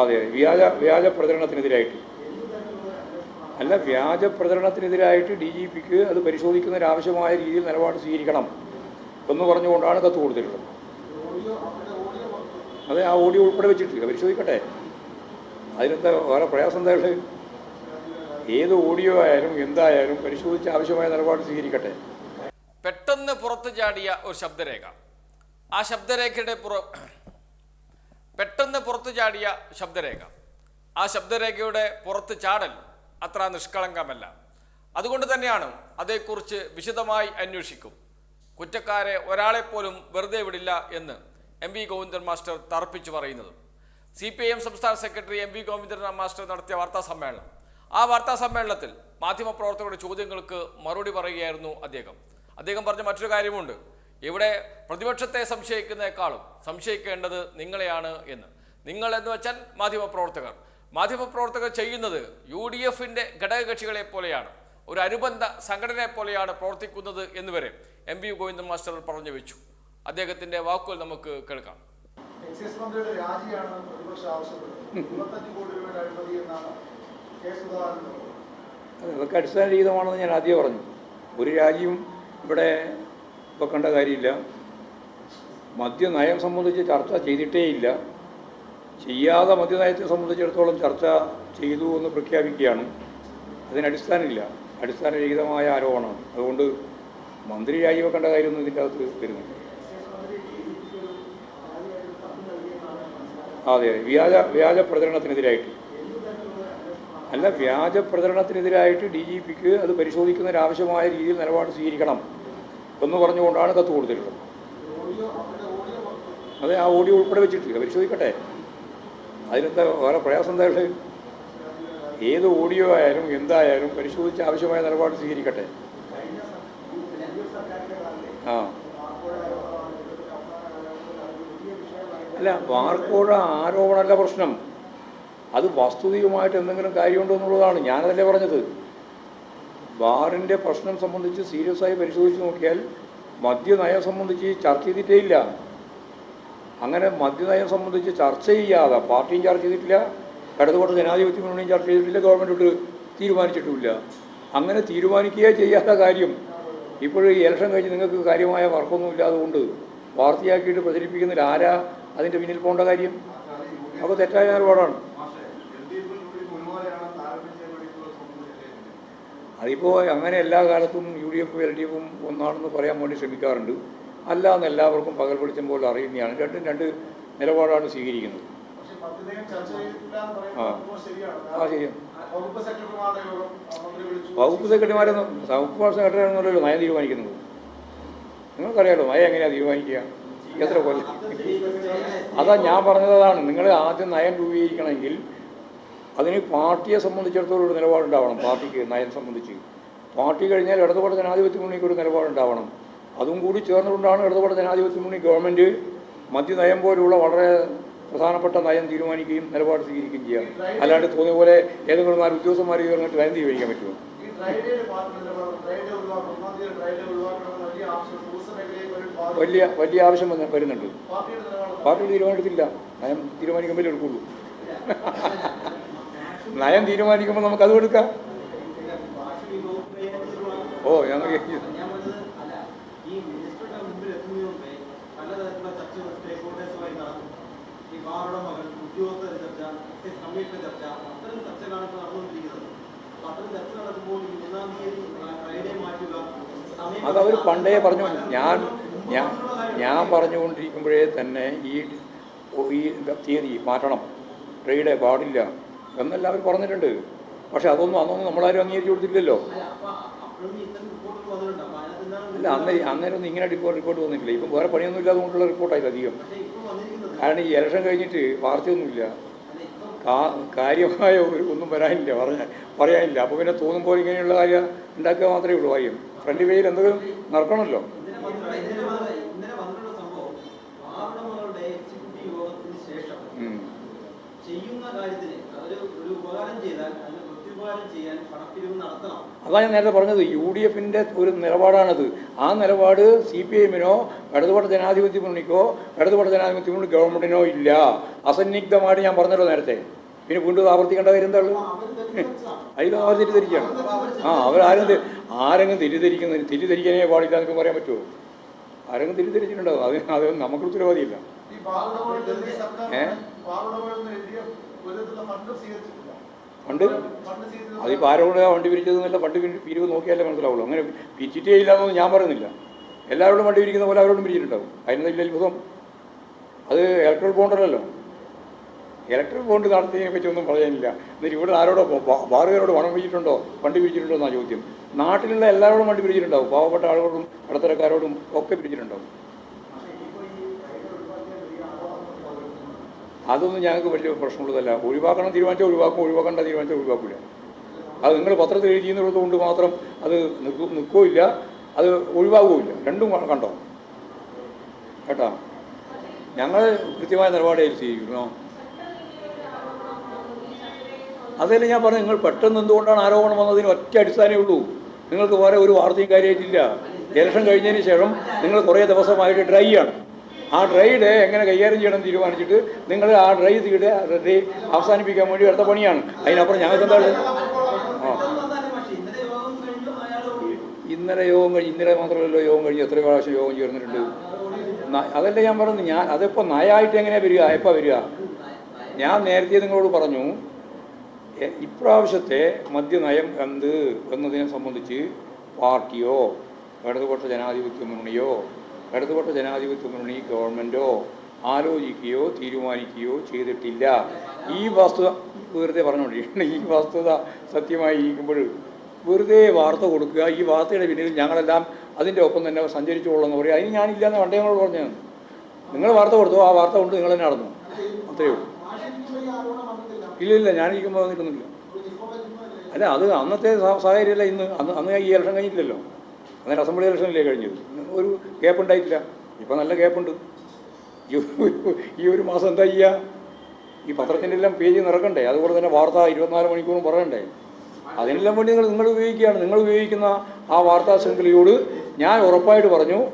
അതെ വ്യാജ വ്യാജ പ്രചരണത്തിനെതിരായിട്ട്. അല്ല വ്യാജ പ്രചരണത്തിനെതിരായിട്ട് ഡി ജി പിക്ക് അത് പരിശോധിക്കുന്നതിനാവശ്യമായ രീതിയിൽ നിലപാട് സ്വീകരിക്കണം എന്ന് പറഞ്ഞുകൊണ്ടാണ് കത്ത് കൊടുത്തിട്ടുള്ളത് അതെ ആ ഓഡിയോ ഉൾപ്പെടെ വെച്ചിട്ടില്ല. പരിശോധിക്കട്ടെ. അതിനെന്താ വേറെ പ്രയാസം എന്താ ഏത് ഓഡിയോ ആയാലും എന്തായാലും പരിശോധിച്ച് ആവശ്യമായ നിലപാട് സ്വീകരിക്കട്ടെ. പെട്ടെന്ന് പുറത്തു ചാടിയ ഒരു ശബ്ദരേഖ. ആ ശബ്ദരേഖയുടെ പുറ പെട്ടെന്ന് പുറത്തു ചാടിയ ശബ്ദരേഖ. ആ ശബ്ദരേഖയുടെ പുറത്ത് ചാടൽ അത്ര നിഷ്കളങ്കമല്ല. അതുകൊണ്ട് തന്നെയാണ് അതേക്കുറിച്ച് വിശദമായി അന്വേഷിക്കും. കുറ്റക്കാരെ ഒരാളെപ്പോലും വെറുതെ വിടില്ല എന്ന് എം വി ഗോവിന്ദൻ മാസ്റ്റർ തർപ്പിച്ചു പറയുന്നത്. സി പി ഐ എം സംസ്ഥാന secretary M V Govindan master നടത്തിയ വാർത്താ സമ്മേളനം. ആ വാർത്താ സമ്മേളനത്തിൽ മാധ്യമപ്രവർത്തകരുടെ ചോദ്യങ്ങൾക്ക് മറുപടി പറയുകയായിരുന്നു അദ്ദേഹം. അദ്ദേഹം പറഞ്ഞ മറ്റൊരു കാര്യമുണ്ട്. ഇവിടെ പ്രതിപക്ഷത്തെ സംശയിക്കുന്നേക്കാളും സംശയിക്കേണ്ടത് നിങ്ങളെയാണ് എന്ന്. നിങ്ങൾ എന്ന് വെച്ചാൽ മാധ്യമപ്രവർത്തകർ. മാധ്യമപ്രവർത്തകർ ചെയ്യുന്നത് യു ഡി എഫിന്റെ ഘടകകക്ഷികളെ പോലെയാണ്. ഒരു അനുബന്ധ സംഘടനയെ പോലെയാണ് പ്രവർത്തിക്കുന്നത് എന്ന് വരെ എം വി ഗോവിന്ദൻ മാസ്റ്റർ പറഞ്ഞു വെച്ചു. അദ്ദേഹത്തിന്റെ വാക്കുകൾ നമുക്ക് കേൾക്കാം. എക്സൈസ് മന്ത്രിയുടെ രാജിയാണ് പ്രതിപക്ഷം ആവശ്യപ്പെടുന്നത് ഇരുപത്തഞ്ച് കോടി രൂപയുടെ അഴിമതി എന്നാണ് കെ സുധാകരൻ പറഞ്ഞത്. അത് അതൊക്കെ അടിസ്ഥാനരഹിതമാണെന്ന് ഞാൻ ആദ്യം പറഞ്ഞു. ഒരു രാജ്യവും ഇവിടെ വെക്കേണ്ട കാര്യമില്ല. മദ്യനയം സംബന്ധിച്ച് ചർച്ച ചെയ്തിട്ടേ ഇല്ല ചെയ്യാതെ മദ്യനയത്തെ സംബന്ധിച്ചിടത്തോളം ചർച്ച ചെയ്തു എന്ന് പ്രഖ്യാപിക്കുകയാണ്. അതിന് അടിസ്ഥാനമില്ല. അടിസ്ഥാനരഹിതമായ ആരോപണമാണ് അതുകൊണ്ട് മന്ത്രിയായി വെക്കേണ്ട കാര്യമൊന്നും ഇതിന്റെ അകത്ത് വരുന്നില്ല. അതെ. വ്യാജ വ്യാജ പ്രചരണത്തിനെതിരായിട്ട്. അല്ല വ്യാജ പ്രചരണത്തിനെതിരായിട്ട് ഡി ജി പിക്ക് അത് പരിശോധിക്കുന്നതിനാവശ്യമായ രീതിയിൽ നിലപാട് സ്വീകരിക്കണം. എന്ന് പറഞ്ഞുകൊണ്ടാണ് കത്ത് കൊടുത്തിട്ടുള്ളത്. അതെ ആ ഓഡിയോ ഉൾപ്പെടെ വെച്ചിട്ടില്ല. പരിശോധിക്കട്ടെ. അതിനെന്താ വേറെ പ്രയാസം എന്താ ഉള്ളത്? ഏത് ഓഡിയോ ആയാലും എന്തായാലും പരിശോധിച്ച് ആവശ്യമായ നിലപാട് സ്വീകരിക്കട്ടെ. ആ. അല്ല വാർക്കോഴ ആരോപണമല്ല പ്രശ്നം. അത് വസ്തുതയുമായിട്ട് എന്തെങ്കിലും കാര്യമുണ്ടോ എന്നുള്ളതാണ്. ഞാനതല്ലേ പറഞ്ഞത്. ബാറിന്റെ പ്രശ്നം സംബന്ധിച്ച് സീരിയസ് ആയി പരിശോധിച്ച് നോക്കിയാൽ മദ്യനയം സംബന്ധിച്ച് ചർച്ച ചെയ്തിട്ടേ ഇല്ല അങ്ങനെ മദ്യനയം സംബന്ധിച്ച് ചർച്ച ചെയ്യാതെ പാർട്ടിയും ചർച്ച ചെയ്തിട്ടില്ല ഇടതുപക്ഷ ജനാധിപത്യ മുന്നണിയും ചർച്ച ചെയ്തിട്ടില്ല ഗവൺമെന്റ് തീരുമാനിച്ചിട്ടുമില്ല അങ്ങനെ തീരുമാനിക്കുകയേ ചെയ്യാത്ത കാര്യം ഇപ്പോഴും ഈ ഇലക്ഷൻ കഴിഞ്ഞ് നിങ്ങൾക്ക് കാര്യമായ വർക്കൊന്നും ഇല്ലാതുകൊണ്ട് വാർത്തയാക്കിയിട്ട് പ്രചരിപ്പിക്കുന്നതിൽ ആരാ അതിന്റെ പിന്നിൽ പോകേണ്ട കാര്യം? അപ്പോൾ തെറ്റായ നിലപാടാണ്. അതിപ്പോൾ അങ്ങനെ എല്ലാ കാലത്തും യു ഡി എഫും എൽ ഡി എഫും ഒന്നാണെന്ന് പറയാൻ വേണ്ടി ശ്രമിക്കാറുണ്ട്. അല്ല എന്ന് എല്ലാവർക്കും പകൽ വെളിച്ചം പോലെ അറിയുന്നതാണ്. രണ്ടും രണ്ട് നിലപാടാണ് സ്വീകരിക്കുന്നത്. ആ. ശരി വകുപ്പ് സെക്രട്ടറിമാരെ വകുപ്പ് സെക്രട്ടറിയാണെന്നല്ലോ നയം തീരുമാനിക്കുന്നത് നിങ്ങൾക്കറിയാലോ നയം എങ്ങനെയാണ് തീരുമാനിക്കുക? എത്ര കൊല്ലം? അതാ ഞാൻ പറഞ്ഞതാണ്. നിങ്ങൾ ആദ്യം നയം രൂപീകരിക്കണമെങ്കിൽ അതിന് പാർട്ടിയെ സംബന്ധിച്ചിടത്തോളം ഒരു നിലപാടുണ്ടാവണം. പാർട്ടിക്ക് നയം സംബന്ധിച്ച്. പാർട്ടി കഴിഞ്ഞാൽ ഇടതുപാട് ജനാധിപത്യ മുന്നണിക്ക് ഒരു നിലപാടുണ്ടാവണം. അതും കൂടി ചേർന്നുകൊണ്ടാണ് ഇടതുപാട് ജനാധിപത്യ മുന്നണി ഗവൺമെന്റ് മദ്യനയം പോലുള്ള വളരെ പ്രധാനപ്പെട്ട നയം തീരുമാനിക്കുകയും നിലപാട് സ്വീകരിക്കുകയും ചെയ്യാം. അല്ലാണ്ട് തോന്നിയ പോലെ ഏതെങ്കിലും നാല് ഉദ്യോഗസ്ഥന്മാർ ചേർന്നിട്ട് നയം തീരുമാനിക്കാൻ പറ്റുമോ? വലിയ വലിയ ആവശ്യം വന്ന് വരുന്നുണ്ട്. പാർട്ടിയുടെ പാർട്ടി തീരുമാനിച്ചിട്ടില്ല നയം തീരുമാനിക്കുമ്പോഴേ എടുക്കുള്ളൂ. നയം തീരുമാനിക്കുമ്പോൾ നമുക്ക് അത് കൊടുക്കാം ഓ ഞങ്ങൾ അത് അവർ പണ്ടേ പറഞ്ഞു ഞാൻ ഞാൻ ഞാൻ പറഞ്ഞുകൊണ്ടിരിക്കുമ്പോഴേ തന്നെ ഈ ഈ തീയതി മാറ്റണം ട്രേഡേ പാടില്ല എന്നെല്ലാം അവർ പറഞ്ഞിട്ടുണ്ട്. പക്ഷെ അതൊന്നും അന്നൊന്നും നമ്മളാരും അംഗീകരിച്ചു കൊടുത്തില്ലല്ലോ അല്ല അന്ന് അങ്ങനെ ഒന്നും ഇങ്ങനെ റിപ്പോർട്ട് റിപ്പോർട്ട് വന്നിട്ടില്ല. ഇപ്പം വേറെ പണിയൊന്നും ഇല്ലാതുകൊണ്ടുള്ള റിപ്പോർട്ടായില്ല അധികം. കാരണം ഈ ഇലക്ഷൻ കഴിഞ്ഞിട്ട് വാർത്തയൊന്നുമില്ല. കാര്യമായ ഒരു ഒന്നും വരാനില്ല. പറഞ്ഞ പറയാനില്ല. അപ്പോൾ പിന്നെ തോന്നുമ്പോൾ ഇങ്ങനെയുള്ള കാര്യം ഉണ്ടാക്കുക മാത്രമേ ഉള്ളൂ. കാര്യം. ഫ്രണ്ട് പേജിൽ എന്തെങ്കിലും നടക്കണമല്ലോ. അതാണ് ഞാൻ നേരത്തെ പറഞ്ഞത് യു ഡി എഫിന്റെ ഒരു നിലപാടാണത്. ആ നിലപാട് സി പി എമ്മിനോ ഇടതുപക്ഷ ജനാധിപത്യ മുന്നണിക്കോ ഇടതുപക്ഷ ജനാധിപത്യ മുന്നണി ഗവൺമെന്റിനോ ഇല്ല. അസന്നിഗ്ധമായിട്ട് ഞാൻ പറഞ്ഞല്ലോ നേരത്തെ. പിന്നെ വീണ്ടും ആവർത്തിക്കേണ്ട കാര്യം എന്താ ഉള്ളത് അതിലും അവർ തെറ്റിദ്ധരിക്കുകയാണ്? ആ അവരാരും ആരെങ്കിലും തെറ്റിദ്ധരിക്കുന്ന തെറ്റിദ്ധരിക്കാനേ പാടില്ല എന്നൊക്കെ പറയാൻ പറ്റുമോ? ആരെങ്കിലും തിരിധരിച്ചിട്ടുണ്ടാവും അത് അത് നമുക്ക് ഉത്തരവാദിയില്ല. ഈ ഫണ്ട് അതിപ്പോൾ ആരോട് വണ്ടി പിരിച്ചതെന്നല്ല ഫണ്ട് പിരി- പിരിവ് നോക്കിയാലേ മനസ്സിലാവുള്ളൂ. അങ്ങനെ പിരിച്ചിട്ടേ ഇല്ലാന്നൊന്നും ഞാൻ പറയുന്നില്ല. എല്ലാവരോടും വണ്ടി പിരിക്കുന്ന പോലെ അവരോടും പിരിച്ചിട്ടുണ്ടാവും അതിനെന്താ അത്ഭുതം. അത് ഇലക്ട്രൽ ബോണ്ടല്ലല്ലോ ഇലക്ട്രൽ ബോണ്ട് നടത്തിയതിനെ പറ്റി ഒന്നും പറയാനില്ല. എന്നിട്ട് ഇവിടെ ആരോടോ ബാറുകാരോട് പണം പിരിച്ചിട്ടുണ്ടോ വണ്ടി പിരിച്ചിട്ടുണ്ടോ എന്നാണ് ചോദ്യം. നാട്ടിലുള്ള എല്ലാവരോടും വണ്ടി പിരിച്ചിട്ടുണ്ടാവും പാവപ്പെട്ട ആളുകളോടും ഇടത്തരക്കാരോടും ഒക്കെ പിരിച്ചിട്ടുണ്ടാവും അതൊന്നും ഞങ്ങൾക്ക് വലിയ പ്രശ്നമുള്ളതല്ല ഒഴിവാക്കണം തീരുമാനിച്ചാൽ ഒഴിവാക്കും ഒഴിവാക്കേണ്ട തീരുമാനിച്ചാൽ ഒഴിവാക്കില്ല അത് നിങ്ങൾ പത്രത്തിൽ എഴുതിയെന്നുള്ളത് കൊണ്ട് മാത്രം അത് നിൽക്കു നിൽക്കുകയില്ല അത് ഒഴിവാകുകയില്ല രണ്ടും കണ്ടോ? കേട്ടോ? ഞങ്ങൾ കൃത്യമായ നിലപാടേ സ്വീകരിക്കുന്നു അതല്ലേ ഞാൻ പറഞ്ഞു നിങ്ങൾ പെട്ടെന്ന് എന്തുകൊണ്ടാണ് ആരോപണം വന്നതിന് ഒറ്റ അടിസ്ഥാനമേ ഉള്ളൂ. നിങ്ങൾക്ക് വേറെ ഒരു വാർത്തയും കാര്യമായിട്ടില്ല. ഇലക്ഷൻ കഴിഞ്ഞതിന് ശേഷം നിങ്ങൾ കുറേ ദിവസമായിട്ട് ഡ്രൈ ആണ്. ആ ഡ്രൈഡ് എങ്ങനെ കൈകാര്യം ചെയ്യണം തീരുമാനിച്ചിട്ട് നിങ്ങൾ ആ ഡ്രൈ തീയുടെ റെഡി അവസാനിപ്പിക്കാൻ വേണ്ടി എടുത്ത പണിയാണ്. അതിനപ്പുറം ഞങ്ങൾക്ക് എന്താണ്? ആ. ഇന്നലെ യോഗം കഴിഞ്ഞു ഇന്നലെ മാത്രമല്ലല്ലോ യോഗം കഴിഞ്ഞ് എത്ര പ്രാവശ്യം യോഗം ചേർന്നിട്ടുണ്ട് അതല്ല ഞാൻ പറഞ്ഞു ഞാൻ അതിപ്പോൾ നയായിട്ട് എങ്ങനെയാണ് വരിക? എപ്പോൾ വരിക? ഞാൻ നേരത്തെ നിങ്ങളോട് പറഞ്ഞു ഇപ്രാവശ്യത്തെ മദ്യനയം എന്ത് എന്നതിനെ സംബന്ധിച്ച് പാർട്ടിയോ ഇടതുപക്ഷ ജനാധിപത്യ മുന്നണിയോ ഇടതുപക്ഷ ജനാധിപത്യ മുന്നണി ഗവൺമെന്റോ ആലോചിക്കുകയോ തീരുമാനിക്കുകയോ ചെയ്തിട്ടില്ല. ഈ വസ്തുത വെറുതെ പറഞ്ഞുകൊണ്ടിരിക്കണം ഈ വസ്തുത സത്യമായി ഇരിക്കുമ്പോൾ വെറുതെ വാർത്ത കൊടുക്കുക. ഈ വാർത്തയുടെ പിന്നിൽ ഞങ്ങളെല്ലാം അതിന്റെ ഒപ്പം തന്നെ സഞ്ചരിച്ചു എന്ന് പറയുക അതിന് ഞാനില്ല എന്ന് പണ്ടേ ഞങ്ങൾ പറഞ്ഞു നിങ്ങൾ വാർത്ത കൊടുത്തു ആ വാർത്ത കൊണ്ട് നിങ്ങൾ തന്നെ നടന്നു. അത്രയേ ഉള്ളൂ. ഇല്ല ഇല്ല ഞാനിരിക്കുമ്പോൾ നിൽക്കുന്നില്ല അല്ല അത് അന്നത്തെ സാഹചര്യമല്ല ഇന്ന്. അന്ന് അന്ന് ഈ ഇലക്ഷൻ കഴിഞ്ഞിട്ടില്ലല്ലോ. അന്നേരം അസംബ്ലി ഇലക്ഷനല്ലേ കഴിഞ്ഞത് ഒരു ഗ്യാപ്പ് ഉണ്ടായിട്ടില്ല. ഇപ്പം നല്ല ഗ്യാപ്പുണ്ട് ഈ ഒരു- ഈ ഒരു മാസം എന്താ ചെയ്യുക ഈ പത്രത്തിന്റെ എല്ലാം പേജ് നിറക്കണ്ടേ? അതുപോലെ തന്നെ വാർത്ത ഇരുപത്തിനാല് മണിക്കൂറും പറയണ്ടേ? അതിനെല്ലാം വേണ്ടി നിങ്ങൾ നിങ്ങൾ ഉപയോഗിക്കുകയാണ്. നിങ്ങൾ ഉപയോഗിക്കുന്ന ആ വാർത്താ ശൃംഖലയോട് ഞാൻ ഉറപ്പായിട്ട് പറഞ്ഞു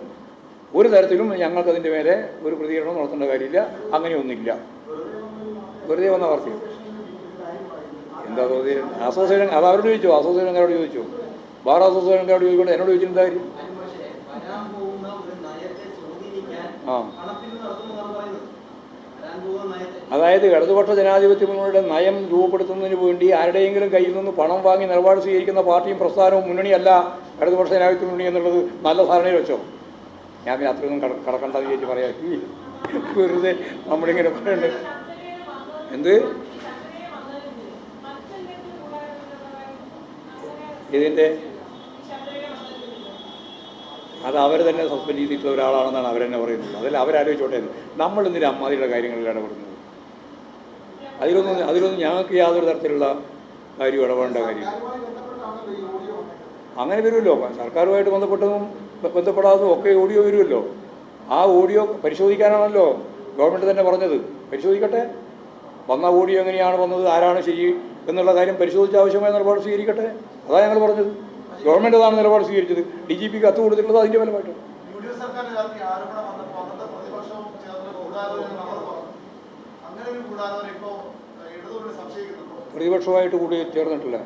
ഒരു തരത്തിലും ഞങ്ങൾക്കതിന്റെ മേലെ ഒരു പ്രതികരണം നടത്തേണ്ട കാര്യമില്ല. അങ്ങനെയൊന്നുമില്ല വെറുതെ വന്ന വാർത്തയാണ്. എന്താ അസോസിയേഷൻ അത് അവരോട് ചോദിച്ചു? അസോസിയേഷൻകാരോട് ചോദിച്ചു? ബാർ അസോസിയേഷൻകാരോട് ചോദിക്കൊണ്ട് എന്നോട് ചോദിച്ചിട്ട് കാര്യം അതായത് ഇടതുപക്ഷ ജനാധിപത്യ മുന്നണിയുടെ നയം രൂപപ്പെടുത്തുന്നതിന് വേണ്ടി ആരുടെയെങ്കിലും കയ്യിൽ നിന്ന് പണം വാങ്ങി നിലപാട് സ്വീകരിക്കുന്ന പാർട്ടിയും പ്രസ്ഥാനവും മുന്നണിയല്ല ഇടതുപക്ഷ ജനാധിപത്യ മുന്നണി എന്നുള്ളത് നല്ല ധാരണയിൽ വെച്ചോ? ഞാൻ പിന്നെ അത്രയൊന്നും കട കടക്കണ്ടെന്ന് ചേച്ചി പറയാം. വെറുതെ നമ്മളിങ്ങനെ പറയണ്ടേ. എന്ത്? ഇതിന്റെ അത് അവർ തന്നെ സസ്പെൻഡ് ചെയ്തിട്ടുള്ള ഒരാളാണെന്നാണ് അവരെന്നെ പറയുന്നത്. അതിൽ അവരാലോചിച്ചോട്ടെ. നമ്മൾ എന്തിനാ അമ്മാതിയുടെ കാര്യങ്ങളിൽ ഇടപെടുന്നത്. അതിലൊന്നും അതിലൊന്നും ഞങ്ങൾക്ക് യാതൊരു തരത്തിലുള്ള കാര്യം ഇടപെടേണ്ട കാര്യം അങ്ങനെ വരുമല്ലോ. സർക്കാരുമായിട്ട് ബന്ധപ്പെട്ടതും ബന്ധപ്പെടാതും ഒക്കെ ഓഡിയോ വരുമല്ലോ. ആ ഓഡിയോ പരിശോധിക്കാനാണല്ലോ ഗവൺമെന്റ് തന്നെ പറഞ്ഞത്. പരിശോധിക്കട്ടെ. വന്ന ഓഡിയോ എങ്ങനെയാണ് വന്നത് ആരാണ് ശരി എന്നുള്ള കാര്യം പരിശോധിച്ച ആവശ്യമായ നിലപാട് സ്വീകരിക്കട്ടെ. അതാണ് ഞങ്ങൾ പറഞ്ഞത്. ഗവൺമെന്റ് അതാണ് നിലപാട് സ്വീകരിച്ചത്. ഡി ജി പിക്ക് കത്ത് കൊടുത്തിട്ടുള്ളത് അതിന്റെ ഫലമായിട്ടാണ്. പ്രതിപക്ഷവുമായിട്ട് കൂടി ചേർന്നിട്ടില്ല.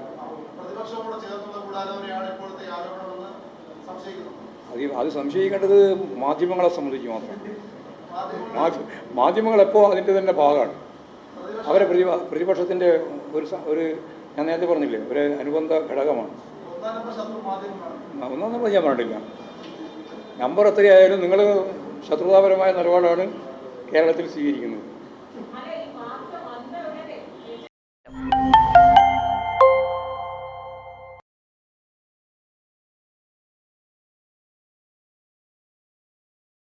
അത് അത് സംശയിക്കേണ്ടത് മാധ്യമങ്ങളെ സംബന്ധിച്ച് മാത്രം. മാധ്യമങ്ങൾ എപ്പോ അതിന്റെ അതിന്റെ തന്നെ ഭാഗമാണ്. അവരെ പ്രതിപക്ഷത്തിന്റെ പ്രതിപക്ഷത്തിന്റെ ഒരു ഒരു ഞാൻ നേരത്തെ പറഞ്ഞില്ലേ ഒരു അനുബന്ധ ഘടകമാണ്. ഒന്നാം നമ്പർ ഞാൻ പറഞ്ഞിട്ടില്ല. നമ്പർ എത്രയായാലും നിങ്ങൾ ശത്രുതാപരമായ നിലപാടാണ് കേരളത്തിൽ സ്വീകരിക്കുന്നത്.